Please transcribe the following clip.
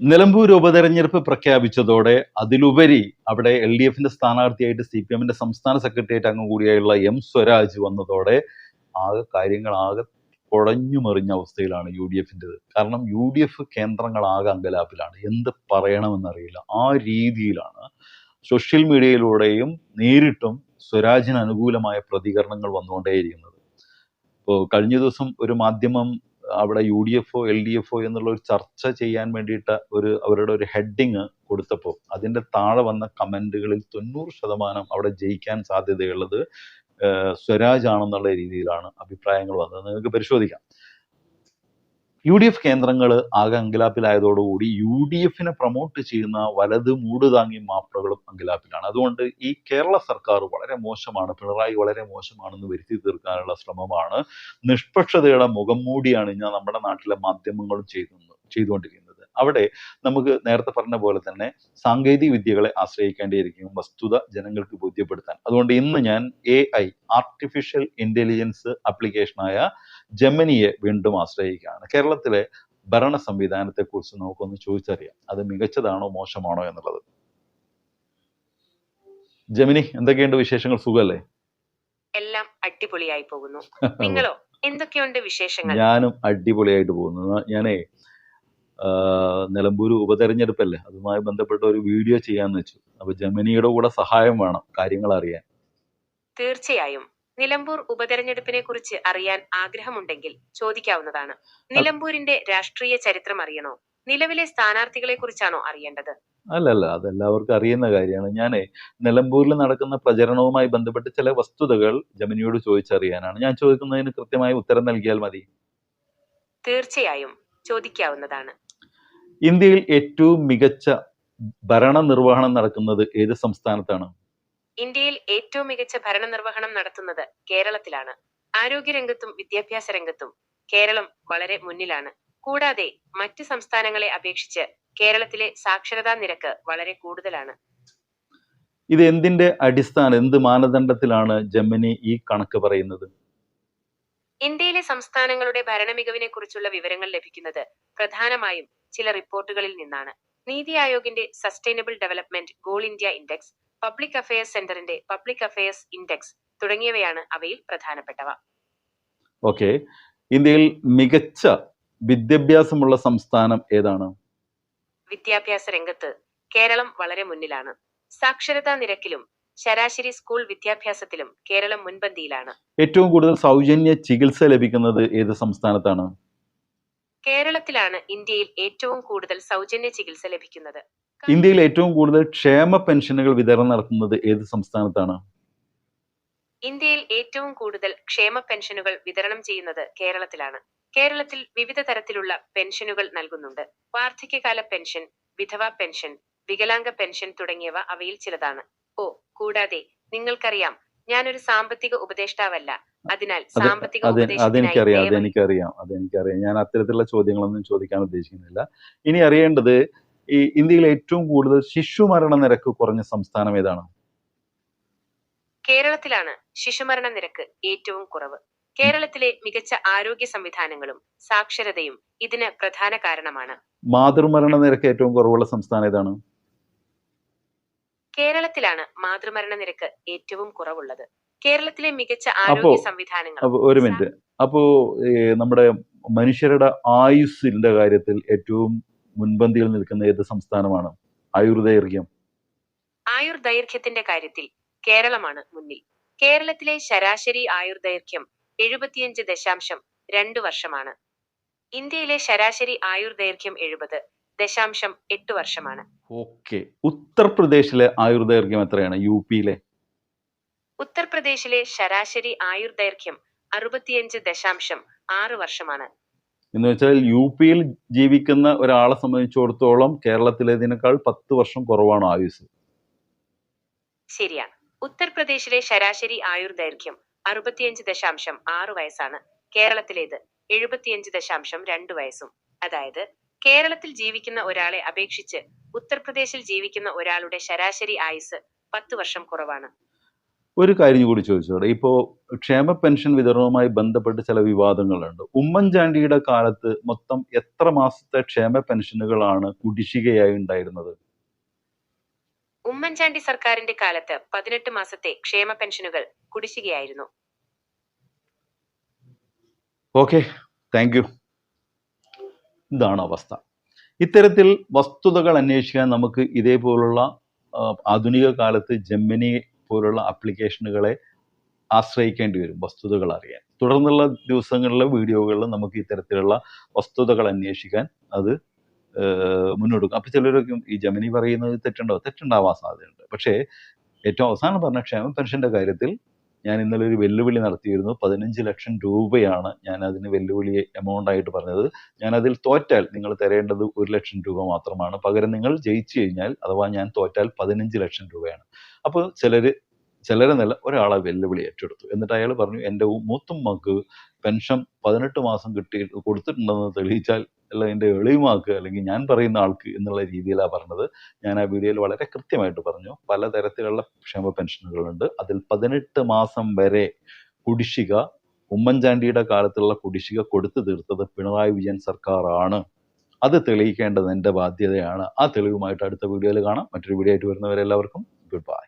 നിലമ്പൂർ ഉപതെരഞ്ഞെടുപ്പ് പ്രഖ്യാപിച്ചതോടെ അതിലുപരി അവിടെ എൽ ഡി എഫിന്റെ സ്ഥാനാർത്ഥിയായിട്ട് സി പി എമ്മിന്റെ സംസ്ഥാന സെക്രട്ടേറിയറ്റ് അംഗം കൂടിയായുള്ള എം സ്വരാജ് വന്നതോടെ ആകെ കാര്യങ്ങൾ ആകെ കുഴഞ്ഞു മറിഞ്ഞ അവസ്ഥയിലാണ് യു ഡി എഫിന്റെത്. കാരണം യു ഡി എഫ് കേന്ദ്രങ്ങളാകെ അങ്കലാപ്പിലാണ്. എന്ത് പറയണമെന്നറിയില്ല. ആ രീതിയിലാണ് സോഷ്യൽ മീഡിയയിലൂടെയും നേരിട്ടും സ്വരാജിന് അനുകൂലമായ പ്രതികരണങ്ങൾ വന്നുകൊണ്ടേയിരിക്കുന്നത്. ഇപ്പോൾ കഴിഞ്ഞ ദിവസം ഒരു മാധ്യമം അവിടെ യു ഡി എഫ് ഒ എൽ ഡി എഫ് ഒ എന്നുള്ള ഒരു ചർച്ച ചെയ്യാൻ വേണ്ടിയിട്ട് ഒരു അവരുടെ ഒരു ഹെഡിങ് കൊടുത്തപ്പോൾ അതിന്റെ താഴെ വന്ന കമന്റുകളിൽ തൊണ്ണൂറ് ശതമാനം അവിടെ ജയിക്കാൻ സാധ്യതയുള്ളത് സ്വരാജ് ആണെന്നുള്ള രീതിയിലാണ് അഭിപ്രായങ്ങൾ വന്നത്. നിങ്ങൾക്ക് പരിശോധിക്കാം. യു ഡി എഫ് കേന്ദ്രങ്ങൾ ആകെ അങ്കലാപ്പിലായതോടുകൂടി യു ഡി എഫിനെ പ്രൊമോട്ട് ചെയ്യുന്ന വലത് മൂട് താങ്ങി മാപ്രകളും അങ്കലാപ്പിലാണ്. അതുകൊണ്ട് ഈ കേരള സർക്കാർ വളരെ മോശമാണ് പിണറായി വളരെ മോശമാണെന്ന് വരുത്തി തീർക്കാനുള്ള ശ്രമമാണ്. നിഷ്പക്ഷതയുടെ മുഖം മൂടിയാണ് ഞാൻ നമ്മുടെ നാട്ടിലെ മാധ്യമങ്ങളും ചെയ്തു ചെയ്തുകൊണ്ടിരിക്കുന്നത്. അവിടെ നമുക്ക് നേരത്തെ പറഞ്ഞ പോലെ തന്നെ സാങ്കേതിക വിദ്യകളെ ആശ്രയിക്കേണ്ടിയിരിക്കും വസ്തുത ജനങ്ങൾക്ക് ബോധ്യപ്പെടുത്താൻ. അതുകൊണ്ട് ഇന്ന് ഞാൻ എ ഐ ആർട്ടിഫിഷ്യൽ ഇന്റലിജൻസ് ആപ്ലിക്കേഷനായ ജെമിനിയെ വീണ്ടും ആശ്രയിക്കുകയാണ്. കേരളത്തിലെ ഭരണ സംവിധാനത്തെ കുറിച്ച് നമുക്കൊന്ന് ചോദിച്ചറിയാം. അത് മികച്ചതാണോ മോശമാണോ എന്നുള്ളത്. ജമിനി എന്തൊക്കെയുണ്ട് വിശേഷങ്ങൾ? സുഖല്ലേ എല്ലാം അടിപൊളിയായി പോകുന്നു. നിങ്ങളോ? എന്തൊക്കെയുണ്ട് വിശേഷങ്ങൾ? ഞാനും അടിപൊളിയായിട്ട് പോകുന്നു. ഞാനേ നിലമ്പൂർ ഉപതെരഞ്ഞെടുപ്പല്ലേ? അതുമായി ബന്ധപ്പെട്ട ഒരു വീഡിയോ ചെയ്യാന്ന് വെച്ചു. അപ്പൊ ജമിനിയുടെ കൂടെ സഹായം വേണം കാര്യങ്ങൾ അറിയാൻ തീർച്ചയായും. നിലമ്പൂർ ഉപതെരഞ്ഞെടുപ്പിനെ കുറിച്ച് അറിയാൻ ആഗ്രഹമുണ്ടെങ്കിൽ ചോദിക്കാവുന്നതാണ്. നിലമ്പൂരിന്റെ രാഷ്ട്രീയ ചരിത്രം അറിയണോ? നിലവിലെ സ്ഥാനാർത്ഥികളെ കുറിച്ചാണോ അറിയേണ്ടത്? അല്ലല്ല അതെല്ലാവർക്കും അറിയുന്ന കാര്യമാണ്. ഞാൻ നിലമ്പൂരിൽ നടക്കുന്ന പ്രചരണവുമായി ബന്ധപ്പെട്ട് ചില വസ്തുതകൾ ജമിനിയോട് ചോദിച്ചറിയാനാണ്. ഞാൻ ചോദിക്കുന്നതിന് കൃത്യമായി ഉത്തരം നൽകിയാൽ മതി. തീർച്ചയായും ചോദിക്കാവുന്നതാണ്. ഇന്ത്യയിൽ ഏറ്റവും മികച്ച ഭരണ നിർവഹണം നടക്കുന്നത് ഏത് സംസ്ഥാനത്താണ്? ഇന്ത്യയിൽ ഏറ്റവും മികച്ച ഭരണനിർവഹണം നടത്തുന്നത് കേരളത്തിലാണ്. ആരോഗ്യരംഗത്തും വിദ്യാഭ്യാസ രംഗത്തും കേരളം വളരെ മുന്നിലാണ്. കൂടാതെ മറ്റ് സംസ്ഥാനങ്ങളെ അപേക്ഷിച്ച് കേരളത്തിലെ സാക്ഷരതാ നിരക്ക് വളരെ കൂടുതലാണ്. ഇത് എന്തിന്റെ അടിസ്ഥാനം എന്ത് മാനദണ്ഡത്തിലാണ് ജർമ്മനി ഈ കണക്ക് പറയുന്നത്? ഇന്ത്യയിലെ സംസ്ഥാനങ്ങളുടെ ഭരണമികവിനെ കുറിച്ചുള്ള വിവരങ്ങൾ ലഭിക്കുന്നത് പ്രധാനമായും ചില റിപ്പോർട്ടുകളിൽ നിന്നാണ്. NITI ആയോഗിന്റെ sustainable development goal India index public affairs സെന്ററിന്റെ പബ്ലിക് അഫയേഴ്സ് ഇൻഡെക്സ് തുടങ്ങിയവയാണ് അവയിൽ പ്രധാനപ്പെട്ടവ. ഓക്കെ ഇന്ത്യയിൽ മികച്ച വിദ്യാഭ്യാസമുള്ള സംസ്ഥാനം ഏതാണ്? വിദ്യാഭ്യാസ രംഗത്ത് കേരളം വളരെ മുന്നിലാണ്. സാക്ഷരതാ നിരക്കിലും ശരാശരി സ്കൂൾ വിദ്യാഭ്യാസത്തിലും കേരളം മുൻപന്തിയിലാണ്. ഏറ്റവും കൂടുതൽ സൗജന്യ ചികിത്സ ലഭിക്കുന്നത് ഏത് സംസ്ഥാനത്താണ്? കേരളത്തിലാണ് ഇന്ത്യയിൽ ഏറ്റവും കൂടുതൽ സൗജന്യ ചികിത്സ ലഭിക്കുന്നത്. ഇന്ത്യയിൽ ഏറ്റവും കൂടുതൽ ക്ഷേമ പെൻഷനുകൾ വിതരണം നടത്തുന്നത് ഏത് സംസ്ഥാനത്താണ്? ഇന്ത്യയിൽ ഏറ്റവും കൂടുതൽ ക്ഷേമ പെൻഷനുകൾ വിതരണം ചെയ്യുന്നത് കേരളത്തിലാണ്. കേരളത്തിൽ വിവിധ തരത്തിലുള്ള പെൻഷനുകൾ നൽകുന്നുണ്ട്. വാർദ്ധക്യകാല പെൻഷൻ വിധവ പെൻഷൻ വികലാംഗ പെൻഷൻ തുടങ്ങിയവ അവയിൽ ചിലതാണ്. ഓ കൂടാതെ നിങ്ങൾക്കറിയാം ഞാനൊരു സാമ്പത്തിക ഉപദേഷ്ടാവല്ല. അതിനാൽ സാമ്പത്തിക അത് അതെനിക്കറിയാം അതെനിക്കറിയാം അതെനിക്കറിയാം. ഞാൻ അത്തരത്തിലുള്ള ചോദ്യങ്ങളൊന്നും ചോദിക്കാൻ ഉദ്ദേശിക്കുന്നില്ല. ഇനി അറിയേണ്ടത് ഈ ഇന്ത്യയിൽ ഏറ്റവും കൂടുതൽ ശിശു മരണ നിരക്ക് കുറഞ്ഞ സംസ്ഥാനം ഏതാണ്? കേരളത്തിലാണ് ശിശുമരണ നിരക്ക് ഏറ്റവും കുറവ്. കേരളത്തിലെ മികച്ച ആരോഗ്യ സംവിധാനങ്ങളും സാക്ഷരതയും ഇതിന് പ്രധാന കാരണമാണ്. മാതൃമരണ നിരക്ക് ഏറ്റവും കുറവുള്ള സംസ്ഥാനം ഏതാണ്? കേരളത്തിലാണ് മാതൃമരണ നിരക്ക് ഏറ്റവും കുറവുള്ളത്. കേരളത്തിലെ മികച്ച ആരോഗ്യ സംവിധാനങ്ങൾ ഒരു മിനിറ്റ്. അപ്പോ നമ്മുടെ മനുഷ്യരുടെ ആയുസ്സിന്റെ കാര്യത്തിൽ ഏറ്റവും മുൻപന്തിയിൽ നിൽക്കുന്ന ഏത് സംസ്ഥാനമാണ്? ആയുർദൈർഘ്യം. ആയുർദൈർഘ്യത്തിന്റെ കാര്യത്തിൽ കേരളമാണ് മുന്നിൽ. കേരളത്തിലെ ശരാശരി ആയുർദൈർഘ്യം എഴുപത്തിയഞ്ച് ദശാംശം രണ്ട് വർഷമാണ്. ഇന്ത്യയിലെ ശരാശരി ആയുർദൈർഘ്യം എഴുപത് ദശാംശം എട്ട് വർഷമാണ്. ഓക്കെ. ഉത്തർപ്രദേശിലെ ആയുർദൈർഘ്യം എത്രയാണ്? യു പിയിലെ ഉത്തർപ്രദേശിലെ ശരാശരി ആയുർദൈർഘ്യം അറുപത്തിയഞ്ച് ദശാംശം ആറ് വർഷമാണ്. എന്ന് വെച്ചാൽ യു പിയിൽ ജീവിക്കുന്ന ഒരാളെ സംബന്ധിച്ചിടത്തോളം കേരളത്തിലേതിനേക്കാൾ പത്ത് വർഷം കുറവാണ് ആയുസ്. ശരിയാണ് ഉത്തർപ്രദേശിലെ ശരാശരി ആയുർ ദൈർഘ്യം അറുപത്തിയഞ്ച് ദശാംശം ആറ് വയസ്സാണ്. കേരളത്തിലേത് എഴുപത്തിയഞ്ച് ദശാംശം രണ്ട് വയസ്സും. അതായത് കേരളത്തിൽ ജീവിക്കുന്ന ഒരാളെ അപേക്ഷിച്ച് ഉത്തർപ്രദേശിൽ ജീവിക്കുന്ന ഒരാളുടെ ശരാശരി ആയുസ് പത്ത് വർഷം കുറവാണ്. ഒരു കാര്യം കൂടി ചോദിച്ചോടെ ഇപ്പോൾ ക്ഷേമ പെൻഷൻ വിതരണവുമായി ബന്ധപ്പെട്ട് ചില വിവാദങ്ങളുണ്ട്. ഉമ്മൻചാണ്ടിയുടെ കാലത്ത് മൊത്തം എത്ര മാസത്തെ ക്ഷേമ പെൻഷനുകളാണ് കുടിശ്ശികയായി ഉണ്ടായിരുന്നത്? ഉമ്മൻചാണ്ടി സർക്കാരിന്റെ കാലത്ത് പതിനെട്ട് മാസത്തെ ക്ഷേമ പെൻഷനുകൾ കുടിശ്ശികയായിരുന്നു. ഓക്കെ. Thank you. ഇതാണ് അവസ്ഥ. ഇത്തരത്തിൽ വസ്തുതകൾ അന്വേഷിക്കാൻ നമുക്ക് ഇതേപോലുള്ള ആധുനിക കാലത്ത് ജെമിനി പോലുള്ള ആപ്ലിക്കേഷനുകളെ ആശ്രയിക്കേണ്ടി വരും വസ്തുതകൾ അറിയാൻ. തുടർന്നുള്ള ദിവസങ്ങളിലെ വീഡിയോകളിൽ നമുക്ക് ഇത്തരത്തിലുള്ള വസ്തുതകൾ അന്വേഷിക്കാൻ അത് മുന്നോട്ട് അപ്പൊ ചിലരൊക്കെ ഈ ജമിനി പറയുന്നത് തെറ്റുണ്ടോ? തെറ്റുണ്ടാവാൻ സാധ്യതയുണ്ട്. പക്ഷേ ഏറ്റവും അവസാനം പറഞ്ഞ ക്ഷേമ പെൻഷന്റെ കാര്യത്തിൽ ഞാൻ ഇന്നലെ ഒരു വെല്ലുവിളി നടത്തിയിരുന്നു. പതിനഞ്ച് ലക്ഷം രൂപയാണ് ഞാൻ അതിന് വെല്ലുവിളി എമൗണ്ട് ആയിട്ട് പറഞ്ഞത്. ഞാൻ അതിൽ തോറ്റാൽ നിങ്ങൾ തരേണ്ടത് ഒരു ലക്ഷം രൂപ മാത്രമാണ്. പകരം നിങ്ങൾ ജയിച്ചു കഴിഞ്ഞാൽ അഥവാ ഞാൻ തോറ്റാൽ പതിനഞ്ച് ലക്ഷം രൂപയാണ്. അപ്പോൾ ചിലര് ചിലരെ നില ഒരാളെ വെല്ലുവിളി ഏറ്റെടുത്തു. എന്നിട്ട് അയാൾ പറഞ്ഞു എന്റെ മൂത്തുമ്മക്ക് പെൻഷൻ പതിനെട്ട് മാസം കിട്ടി കൊടുത്തിട്ടുണ്ടെന്ന് തെളിയിച്ചാൽ അല്ല എന്റെ എളിയുമാക്ക് അല്ലെങ്കിൽ ഞാൻ പറയുന്ന ആൾക്ക് എന്നുള്ള രീതിയിലാണ് പറഞ്ഞത്. ഞാൻ ആ വീഡിയോയിൽ വളരെ കൃത്യമായിട്ട് പറഞ്ഞു. പലതരത്തിലുള്ള ക്ഷേമ പെൻഷനുകളുണ്ട്. അതിൽ പതിനെട്ട് മാസം വരെ കുടിശ്ശിക ഉമ്മൻചാണ്ടിയുടെ കാലത്തുള്ള കുടിശ്ശിക കൊടുത്തു തീർത്തത് പിണറായി വിജയൻ സർക്കാരാണ്. അത് തെളിയിക്കേണ്ടത് എന്റെ ബാധ്യതയാണ്. ആ തെളിവുമായിട്ട് അടുത്ത വീഡിയോയിൽ കാണാം. മറ്റൊരു വീഡിയോ ആയിട്ട് വരുന്നവരെല്ലാവർക്കും ഗുഡ് ബൈ.